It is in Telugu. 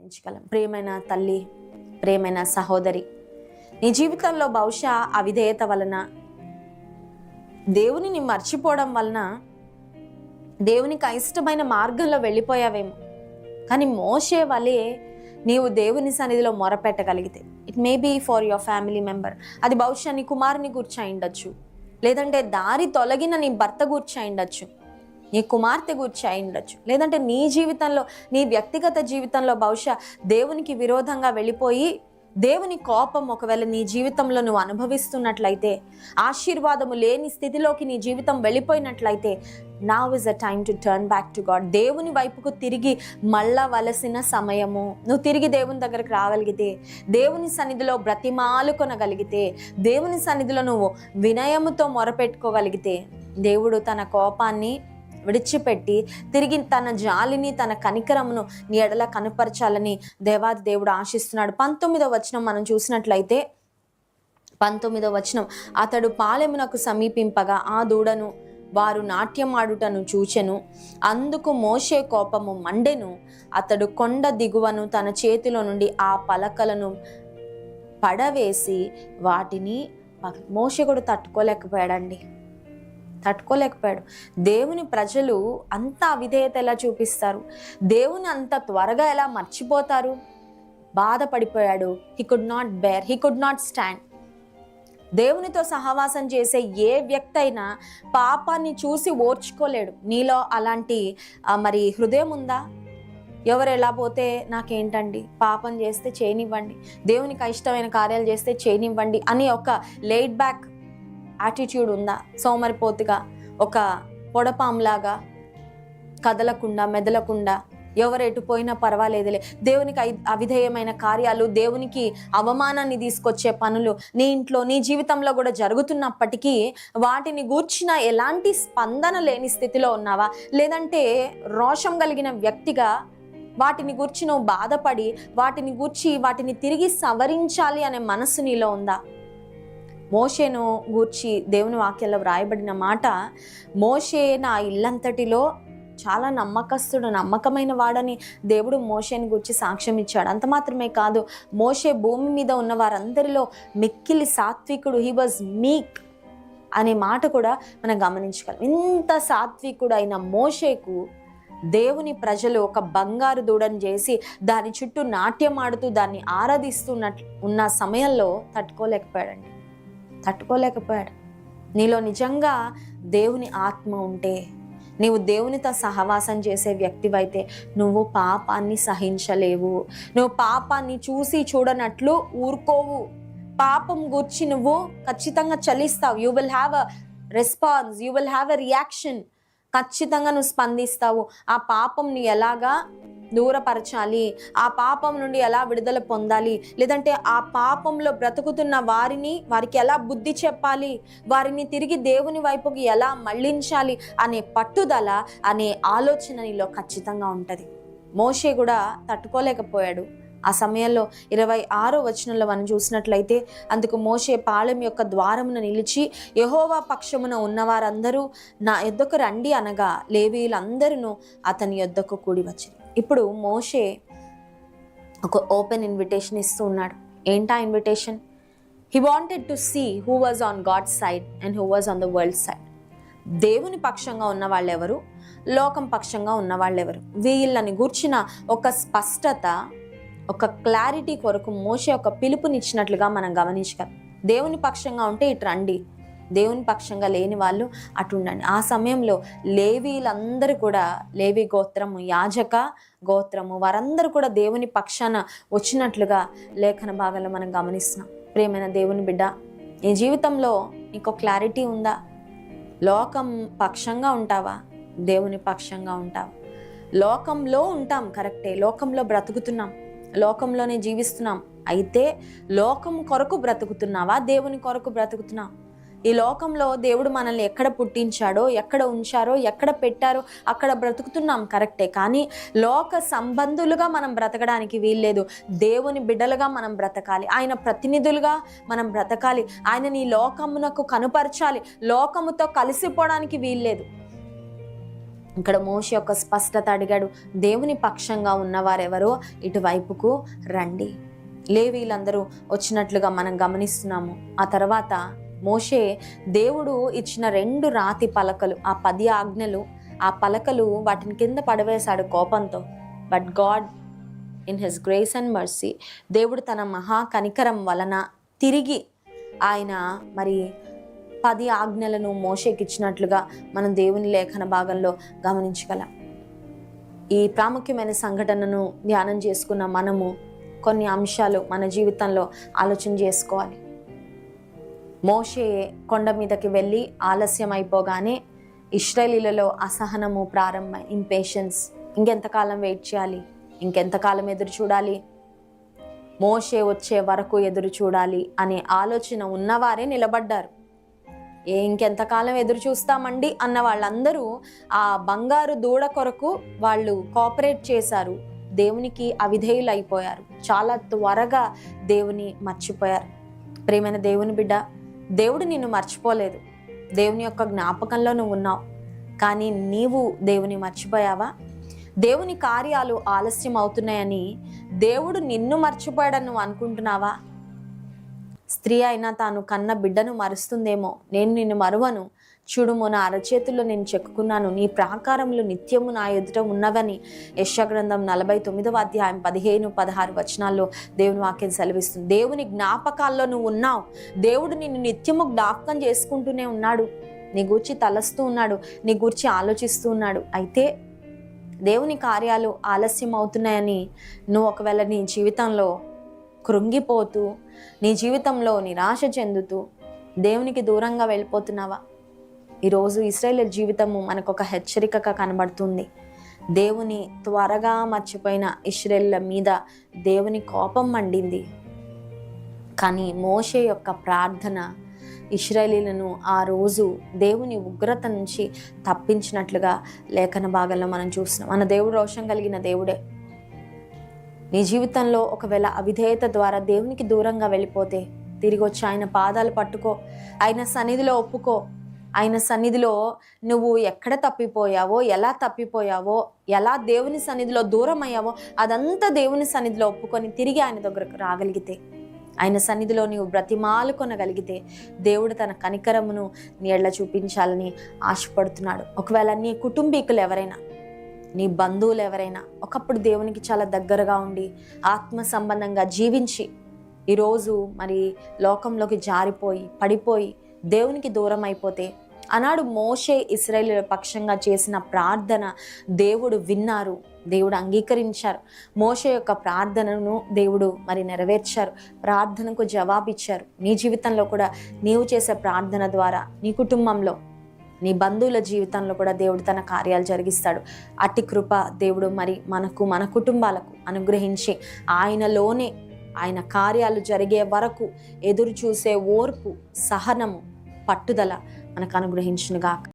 గమనించగలం ప్రేమైన తల్లి ప్రేమైన సహోదరి. నీ జీవితంలో బహుశా అవిధేయత వలన దేవునిని మర్చిపోవడం వలన దేవునికి అయిష్టమైన మార్గంలో వెళ్ళిపోయావేమో. కానీ మోసే వలె నీవు దేవుని సన్నిధిలో మొరపెట్టగలిగితే. It may be for your family member అది బహుశా నీ కుమారుని గూర్చి అయిండొచ్చు. లేదంటే దారి తొలగిన నీ భర్త గూర్చి అయిండొచ్చు. నీ కుమార్తె గురించి అయి ఉండొచ్చు లేదంటే నీ జీవితంలో నీ వ్యక్తిగత జీవితంలో బహుశా దేవునికి విరోధంగా వెళ్ళిపోయి దేవుని కోపం ఒకవేళ నీ జీవితంలో నువ్వు అనుభవిస్తున్నట్లయితే ఆశీర్వాదము లేని స్థితిలోకి నీ జీవితం వెళ్ళిపోయినట్లయితే నా is a time to turn back to God దేవుని వైపుకు తిరిగి మళ్ళవలసిన సమయము. నువ్వు తిరిగి దేవుని దగ్గరకు రాగలిగితే దేవుని సన్నిధిలో బ్రతిమాలు కొనగలిగితే దేవుని సన్నిధిలో నువ్వు వినయముతో మొరపెట్టుకోగలిగితే దేవుడు తన కోపాన్ని విడిచిపెట్టి తిరిగి తన జాలిని తన కనికరమును నీ ఎడల కనపరచాలని దేవాది దేవుడు ఆశిస్తున్నాడు. పంతొమ్మిదవ వచనం మనం చూసినట్లయితే పంతొమ్మిదో వచనం అతడు పాలెమునకు సమీపింపగా ఆ దూడను వారు నాట్యమాడుటను చూచెను. అందుకు మోషే కోపము మండెను. అతడు కొండ దిగువను తన చేతిలో నుండి ఆ పలకలను పడవేసి వాటిని పగ- మోషే కూడా తట్టుకోలేకపోయాడండి. తట్టుకోలేకపోయాడు. దేవుని ప్రజలు అంత అవిధేయత ఎలా చూపిస్తారు? దేవుని అంత త్వరగా ఎలా మర్చిపోతారు? బాధపడిపోయాడు. He could not bear he could not stand దేవునితో సహవాసం చేసే ఏ వ్యక్తి అయినా పాపాన్ని చూసి ఓర్చుకోలేడు. నీలో అలాంటి మరి హృదయం ఉందా? ఎవరు ఎలా పోతే నాకేంటండి? పాపం చేస్తే చేయనివ్వండి దేవునికి ఇష్టమైన కార్యాలు చేస్తే చేయనివ్వండి అని ఒక లేడ్ బ్యాక్ యాటిట్యూడ్ ఉందా? సోమరిపోతుగా ఒక పొడపాంలాగా కదలకుండా మెదలకుండా ఎవరు ఎటు పోయినా పర్వాలేదులే. దేవునికి ఐ- అవిధేయమైన కార్యాలు దేవునికి అవమానాన్ని తీసుకొచ్చే పనులు నీ ఇంట్లో నీ జీవితంలో కూడా జరుగుతున్నప్పటికీ వాటిని గూర్చిన ఎలాంటి స్పందన లేని స్థితిలో ఉన్నావా? లేదంటే రోషం కలిగిన వ్యక్తిగా వాటిని గూర్చి నువ్వు బాధపడి వాటిని గూర్చి వాటిని తిరిగి సవరించాలి అనే మనసు నీలో ఉందా? మోషేను గూర్చి దేవుని వాక్యంలో వ్రాయబడిన మాట మోషే నా ఇల్లంతటిలో చాలా నమ్మకస్తుడు నమ్మకమైన వాడని దేవుడు మోషేని గురించి సాక్ష్యం ఇచ్చాడు. అంత మాత్రమే కాదు మోషే భూమి మీద ఉన్న వారందరిలో మిక్కిలి సాత్వికుడు హీ వాజ్ మీక్ అనే మాట కూడా మనం గమనించగలం. ఇంత సాత్వికుడు అయిన మోషేకు దేవుని ప్రజలు ఒక బంగారు దూడని చేసి దాని చుట్టూ నాట్యం ఆడుతూ దాన్ని ఆరాధిస్తున్నట్లు ఉన్న సమయంలో తట్టుకోలేకపోయాడండి. తట్టుకోలేకపోయాడు. నీలో నిజంగా దేవుని ఆత్మ ఉంటే నీవు దేవునితో సహవాసం చేసే వ్యక్తివైతే నువ్వు పాపాన్ని సహించలేవు. నువ్వు పాపాన్ని చూసి చూడనట్లు ఊరుకోవు. పాపం గుర్చి నువ్వు ఖచ్చితంగా చలిస్తావు. You will have a response you will have a reaction ఖచ్చితంగా నువ్వు స్పందిస్తావు. ఆ పాపంని ఎలాగా దూరపరచాలి. ఆ పాపం నుండి ఎలా విడుదల పొందాలి? లేదంటే ఆ పాపంలో బ్రతుకుతున్న వారిని వారికి ఎలా బుద్ధి చెప్పాలి? వారిని తిరిగి దేవుని వైపుకి ఎలా మళ్ళించాలి? అనే పట్టుదల అనే ఆలోచన నీలో ఖచ్చితంగా ఉంటుంది. మోషే కూడా తట్టుకోలేకపోయాడు. ఆ సమయంలో ఇరవై ఆరో వచనంలో మనం చూసినట్లయితే అందుకు మోషే పాళెం యొక్క ద్వారమున నిలిచి యహోవా పక్షమున ఉన్నవారందరూ నా యొద్దకు రండి అనగా లేవీలందరూ అతని యొద్దకు కూడి వచ్చింది ఇప్పుడు మోషే ఒక ఓపెన్ ఇన్విటేషన్ ఇస్తూ ఉన్నాడు. ఏంటా invitation? He wanted to see who was on God side and who was on the world side దేవుని పక్షంగా ఉన్న వాళ్ళెవరు? లోకం పక్షంగా ఉన్న వాళ్ళెవరు? వీళ్ళని గూర్చిన ఒక స్పష్టత ఒక క్లారిటీ కొరకు మోసే ఒక పిలుపునిచ్చినట్లుగా మనం గమనించగలం. దేవుని పక్షంగా ఉంటే ఇటు రండి. దేవుని పక్షంగా లేని వాళ్ళు అటు ఉండండి. ఆ సమయంలో లేవీలందరూ కూడా లేవి గోత్రము యాజక గోత్రము వారందరూ కూడా దేవుని పక్షాన వచ్చినట్లుగా లేఖన భాగంలో మనం గమనిస్తున్నాం. ప్రేమైన దేవుని బిడ్డ నీ జీవితంలో నీకు క్లారిటీ ఉందా? లోకం పక్షంగా ఉంటావా? దేవుని పక్షంగా ఉంటావా? లోకంలో ఉంటాం కరెక్టే. లోకంలో బ్రతుకుతున్నాం. లోకంలోనే జీవిస్తున్నాం. అయితే లోకం కొరకు బ్రతుకుతున్నావా? దేవుని కొరకు బ్రతుకుతున్నాం. ఈ లోకంలో దేవుడు మనల్ని ఎక్కడ పుట్టించాడో ఎక్కడ ఉంచారో ఎక్కడ పెట్టారో అక్కడ బ్రతుకుతున్నాం కరెక్టే. కానీ లోక సంబంధులుగా మనం బ్రతకడానికి వీల్లేదు. దేవుని బిడ్డలుగా మనం బ్రతకాలి. ఆయన ప్రతినిధులుగా మనం బ్రతకాలి. ఆయన నీ లోకమునకు కనుపరచాలి. లోకముతో కలిసిపోవడానికి వీల్లేదు. ఇక్కడ మోషి యొక్క స్పష్టత అడిగాడు. దేవుని పక్షంగా ఉన్నవారెవరో ఇటువైపుకు రండి. లేవీలందరూ వచ్చినట్లుగా మనం గమనిస్తున్నాము. ఆ తర్వాత మోషే దేవుడు ఇచ్చిన రెండు రాతి పలకలు ఆ పది ఆజ్ఞలు ఆ పలకలు వాటిని కింద పడవేశాడు కోపంతో. But God in his grace and mercy దేవుడు తన మహా కనికరం వలన తిరిగి ఆయన మరి పది ఆజ్ఞలను మోషేకిచ్చినట్లుగా మనం దేవుని లేఖన భాగంలో గమనించగలం. ఈ ప్రాముఖ్యమైన సంఘటనను ధ్యానం చేసుకున్న మనము కొన్ని అంశాలు మన జీవితంలో ఆలోచన చేసుకోవాలి. మోషే కొండ మీదకి వెళ్ళి ఆలస్యం అయిపోగానే ఇస్రాయలీలలో అసహనము ప్రారంభం ఇంపేషన్స్ ఇంకెంతకాలం వెయిట్ చేయాలి? ఇంకెంతకాలం ఎదురు చూడాలి? మోషే వచ్చే వరకు ఎదురు చూడాలి అనే ఆలోచన ఉన్నవారే నిలబడ్డారు. ఏ ఇంకెంతకాలం ఎదురు చూస్తామండి అన్న వాళ్ళందరూ ఆ బంగారు దూడ కొరకు వాళ్ళు కోఆపరేట్ చేశారు. దేవునికి అవిధేయులు అయిపోయారు చాలా త్వరగా దేవుని మర్చిపోయారు. ప్రేమైన దేవుని బిడ్డ దేవుడు నిన్ను మర్చిపోలేదు. దేవుని యొక్క జ్ఞాపకంలో నువ్వు ఉన్నావు. కానీ నీవు దేవుని మర్చిపోయావా? దేవుని కార్యాలు ఆలస్యం అవుతున్నాయని దేవుడు నిన్ను మర్చిపోయాడని నువ్వు అనుకుంటున్నావా? స్త్రీ అయినా తాను కన్న బిడ్డను మరుస్తుందేమో. నేను నిన్ను మరువను. చూడుము నా అరచేతుల్లో నేను చెక్కుకున్నాను. నీ ప్రాకారములు నిత్యము నా ఎదుట ఉన్నవని. యశగ్రంథం నలభై తొమ్మిదవ అధ్యాయం పదిహేను పదహారు వచనాల్లో దేవుని వాక్యం సెలవిస్తుంది. దేవుని జ్ఞాపకాల్లో నువ్వు ఉన్నావు. దేవుడు నిన్ను నిత్యము జ్ఞాపకం చేసుకుంటూనే ఉన్నాడు. నీ గూర్చి తలస్తూ ఉన్నాడు. నీ గూర్చి ఆలోచిస్తూ ఉన్నాడు. అయితే దేవుని కార్యాలు ఆలస్యం అవుతున్నాయని నువ్వు ఒకవేళ నీ జీవితంలో కృంగిపోతూ నీ జీవితంలో నిరాశ చెందుతూ దేవునికి దూరంగా వెళ్ళిపోతున్నావా? ఈరోజు ఇస్రాయేల్ జీవితము మనకు ఒక హెచ్చరికగా కనబడుతుంది. దేవుని త్వరగా మర్చిపోయిన ఇస్రాయేళ్ళ మీద దేవుని కోపం మండింది. కానీ మోషే యొక్క ప్రార్థన ఇస్రాయేలీలను ఆ రోజు దేవుని ఉగ్రత నుంచి తప్పించినట్లుగా లేఖన భాగంలో మనం చూస్తున్నాం. మన దేవుడు రోషం కలిగిన దేవుడే. నీ జీవితంలో ఒకవేళ అవిధేయత ద్వారా దేవునికి దూరంగా వెళ్ళిపోతే తిరిగి వచ్చి ఆయన పాదాలు పట్టుకో ఆయన సన్నిధిలో ఒప్పుకో ఆయన సన్నిధిలో నువ్వు ఎక్కడ తప్పిపోయావో ఎలా తప్పిపోయావో ఎలా దేవుని సన్నిధిలో దూరం అయ్యావో అదంతా దేవుని సన్నిధిలో ఒప్పుకొని తిరిగి ఆయన దగ్గరకు రాగలిగితే ఆయన సన్నిధిలో నీవు బ్రతిమాలు కొనగలిగితే దేవుడు తన కనికరమును నీళ్ళ చూపించాలని ఆశపడుతున్నాడు. ఒకవేళ నీ కుటుంబీకులు ఎవరైనా నీ బంధువులు ఎవరైనా ఒకప్పుడు దేవునికి చాలా దగ్గరగా ఉండి ఆత్మ సంబంధంగా జీవించి ఈరోజు మరి లోకంలోకి జారిపోయి పడిపోయి దేవునికి దూరం అయిపోతే ఆనాడు మోషే ఇస్రాయేలీల పక్షంగా చేసిన ప్రార్థన దేవుడు విన్నారు దేవుడు అంగీకరించారు. మోషే యొక్క ప్రార్థనను దేవుడు మరి నెరవేర్చారు ప్రార్థనకు జవాబిచ్చారు. నీ జీవితంలో కూడా నీవు చేసే ప్రార్థన ద్వారా నీ కుటుంబంలో నీ బంధువుల జీవితంలో కూడా దేవుడు తన కార్యాలు జరిగిస్తాడు. అట్టి కృప దేవుడు మరి మనకు మన కుటుంబాలకు అనుగ్రహించి ఆయనలోనే ఆయన కార్యాలు జరిగే వరకు ఎదురు చూసే ఓర్పు సహనము పట్టుదల మనకు అనుగ్రహించునుగాక.